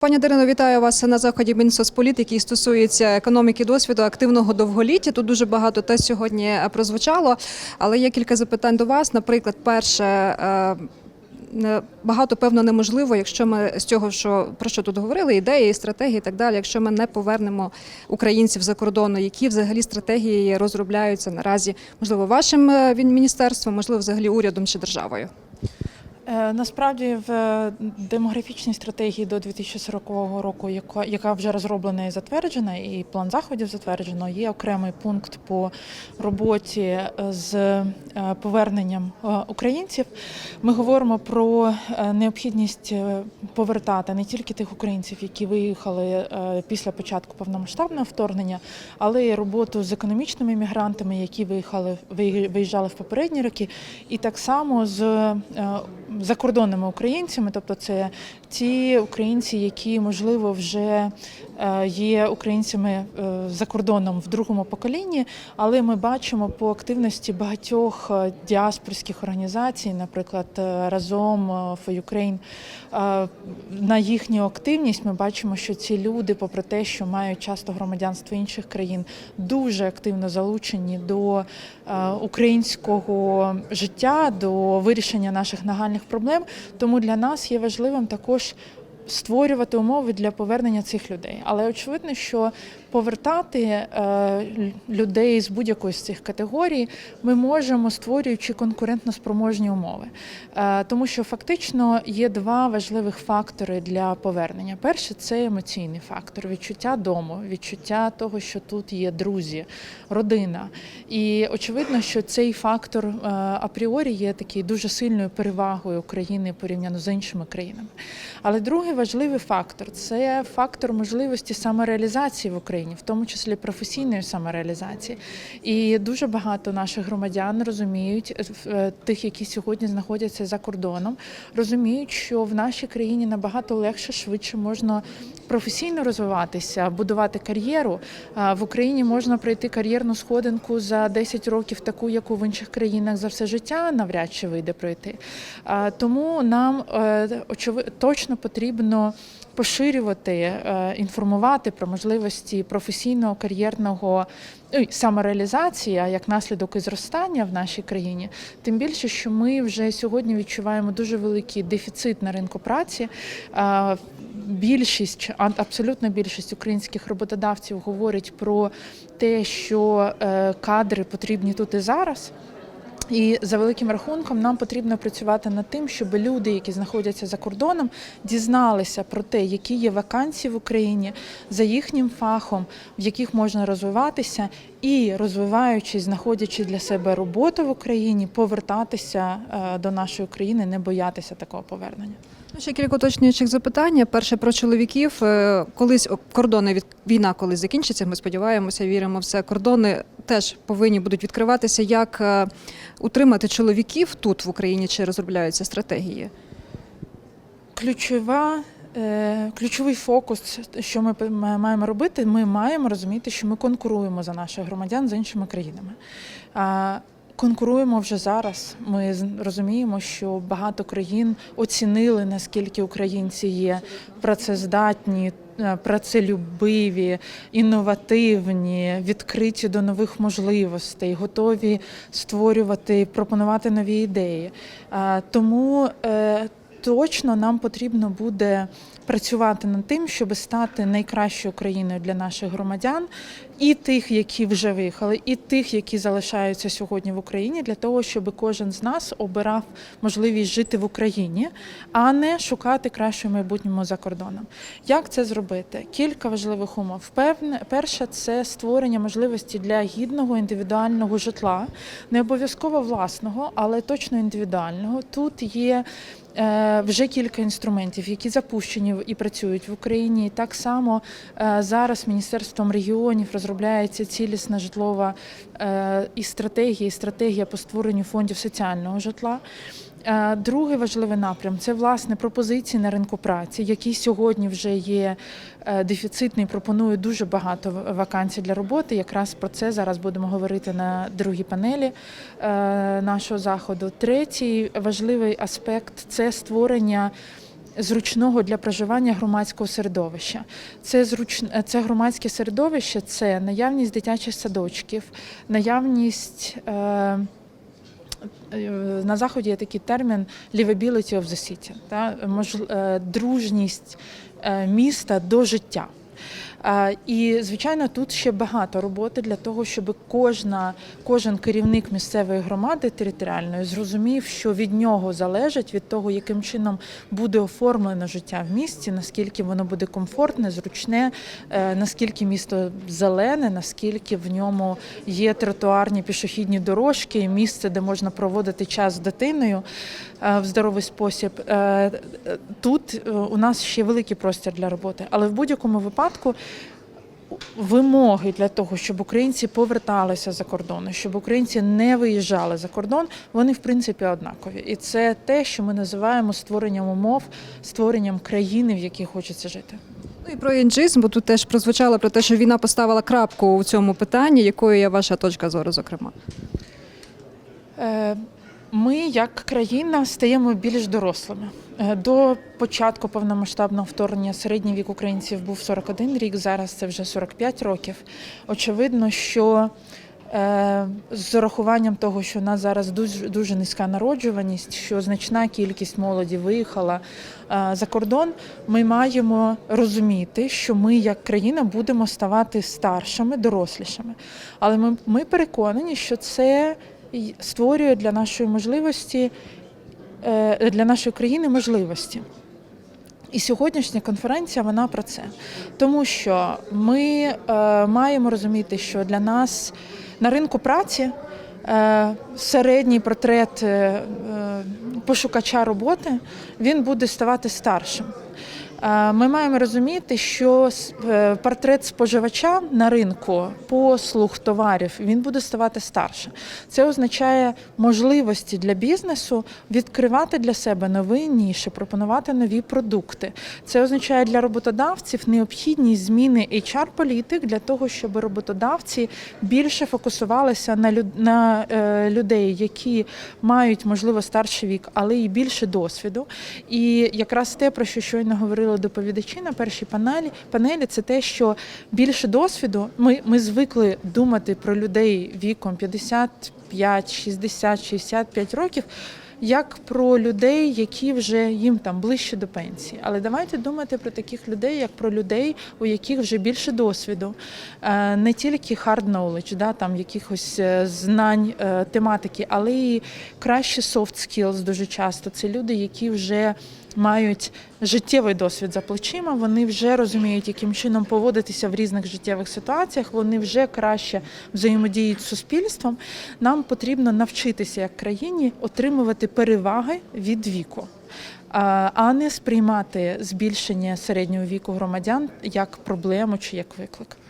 Пані Дарино, вітаю вас на заході Мінсоцполіт, який стосується економіки досвіду активного довголіття. Тут дуже багато те сьогодні е, прозвучало, але є кілька запитань до вас. Наприклад, перше. е, Багато певно неможливо, якщо ми з цього, що про що тут говорили, ідеї, стратегії і так далі. Якщо ми не повернемо українців за кордону, які взагалі стратегії розробляються наразі, можливо, вашим е, міністерством, можливо, взагалі урядом чи державою. Е, Насправді в е, демографічній стратегії до 2040 року, яка, вже розроблена і затверджена, і план заходів затверджено, є окремий пункт по роботі е, з поверненням українців. Ми говоримо про необхідність повертати не тільки тих українців, які виїхали після початку повномасштабного вторгнення, але й роботу з економічними мігрантами, які виїхали виї- виїжджали в попередні роки, і так само з закордонними українцями, тобто це ті українці, які можливо вже є українцями е, за кордоном в другому поколінні, але ми бачимо по активності багатьох е, діаспорських організацій, наприклад, е, разом е, for Ukraine, е, на їхню активність ми бачимо, що ці люди, попри те, що мають часто громадянство інших країн, дуже активно залучені до е, українського життя, до вирішення наших нагальних проблем. Тому для нас є важливим також. Створювати умови для повернення цих людей, але очевидно, що повертати е, людей з будь-якої з цих категорій ми можемо створюючи конкурентно спроможні умови, е, тому що фактично є два важливих фактори для повернення. Перше це емоційний фактор, відчуття дому, відчуття того, що тут є друзі, родина. І очевидно, що цей фактор е, апріорі є такий дуже сильною перевагою України порівняно з іншими країнами. Але другий важливий фактор це фактор можливості самореалізації в Україні, в тому числі професійної самореалізації. І дуже багато наших громадян розуміють, е, тих, які сьогодні знаходяться за кордоном, розуміють, що в нашій країні набагато легше, швидше можна професійно розвиватися, будувати кар'єру. В Україні можна пройти кар'єрну сходинку за 10 років, таку, яку в інших країнах за все життя навряд чи вийде пройти. Тому нам е, точно потрібно поширювати, е, інформувати про можливості професійного кар'єрного ну, самореалізації, а як наслідок і зростання в нашій країні. Тим більше, що ми вже сьогодні відчуваємо дуже великий дефіцит на ринку праці. Більшість, абсолютна більшість українських роботодавців говорить про те, що е, кадри потрібні тут і зараз. І за великим рахунком нам потрібно працювати над тим, щоб люди, які знаходяться за кордоном, дізналися про те, які є вакансії в Україні за їхнім фахом, в яких можна розвиватися, і розвиваючись, знаходячи для себе роботу в Україні, повертатися е, до нашої країни, не боятися такого повернення. Ще кілька уточнюючих запитань. Перше про чоловіків. Е, Колись кордони від війна колись закінчиться. Ми сподіваємося, віримо в це. Кордони теж повинні будуть відкриватися. Як е, утримати чоловіків тут в Україні чи розробляються стратегії? Ключова. е, Ключовий фокус, що ми маємо робити, ми маємо розуміти, що ми конкуруємо за наших громадян з іншими країнами. Конкуруємо вже зараз. Ми розуміємо, що багато країн оцінили, наскільки українці є працездатні, е, працелюбиві, інновативні, відкриті до нових можливостей, готові створювати, пропонувати нові ідеї. Тому е, точно нам потрібно буде працювати над тим, щоб стати найкращою країною для наших громадян, і тих, які вже виїхали, і тих, які залишаються сьогодні в Україні, для того, щоб кожен з нас обирав можливість жити в Україні, а не шукати кращого майбутнього за кордоном. Як це зробити? Кілька важливих умов. Певне, перше, це створення можливості для гідного індивідуального житла, не обов'язково власного, але точно індивідуального. Тут є е, вже кілька інструментів, які запущені і працюють в Україні. Так само е, зараз Міністерством регіонів розробляється цілісна житлова е, і стратегія, і стратегія по створенню фондів соціального житла. Е, Другий важливий напрям це власне пропозиції на ринку праці, які сьогодні вже є дефіцитний, пропонує дуже багато вакансій для роботи. Якраз про це зараз будемо говорити на другій панелі нашого заходу. Третій важливий аспект це створення зручного для проживання громадського середовища. Це зруч... це громадське середовище, це наявність дитячих садочків, наявність. Е... е, На заході є такий термін livability of the city, та, е, дружність е, міста до життя. І, звичайно, тут ще багато роботи для того, щоб кожна, кожен керівник місцевої громади територіальної зрозумів, що від нього залежить від того, яким чином буде оформлено життя в місті, наскільки воно буде комфортне, зручне, е, наскільки місто зелене, наскільки в ньому є тротуарні пішохідні дорожки, місце, де можна проводити час з дитиною е, в здоровий спосіб. Е, Тут у нас ще великий простір для роботи, але в будь-якому випадку. Вимоги для того, щоб українці поверталися за кордон, щоб українці не виїжджали за кордон, вони в принципі однакові. І це те, що ми називаємо створенням умов, створенням країни, в якій хочеться жити. Ну і про інджизм, бо тут теж прозвучало про те, що війна поставила крапку у цьому питанні. Якою є ваша точка зору, зокрема? Е, Ми, як країна, стаємо більш дорослими. Е, До початку повномасштабного вторгнення середній вік українців був 41 рік, зараз це вже 45 років. Очевидно, що е, з урахуванням того, що у нас зараз дуже, дуже низька народжуваність, що значна кількість молоді виїхала е, за кордон, ми маємо розуміти, що ми, як країна, будемо ставати старшими, дорослішими. Але ми, ми переконані, що це створює для нашої можливості, для нашої країни можливості. І сьогоднішня конференція вона про це, тому що ми е, маємо розуміти, що для нас на ринку праці е, середній портрет е, е, пошукача роботи він буде ставати старшим. Е, Ми маємо розуміти, що е, портрет споживача на ринку послуг товарів він буде ставати старшим. Це означає можливості для бізнесу відкривати для себе нові ніші, пропонувати нові продукти. Це означає для роботодавців необхідність зміни HR-політик для того, щоб роботодавці більше фокусувалися на е, людей, які мають можливо старший вік, але і більше досвіду. І якраз те, про що щойно говорили доповідачі на першій панелі, панелі, це те, що більше досвіду. Ми, ми звикли думати про людей віком 55, 60, 65 років. Як про людей, які вже їм там ближче до пенсії, але давайте думати про таких людей, як про людей, у яких вже більше досвіду, Е, не тільки hard knowledge, да, там якихось е, знань е, тематики, але і краще soft skills дуже часто. Це люди, які вже мають життєвий досвід за плечима, вони вже розуміють, яким чином поводитися в різних життєвих ситуаціях, вони вже краще взаємодіють з суспільством. Нам потрібно навчитися як країні отримувати переваги від віку. а- не сприймати збільшення середнього віку громадян як проблему чи як виклик.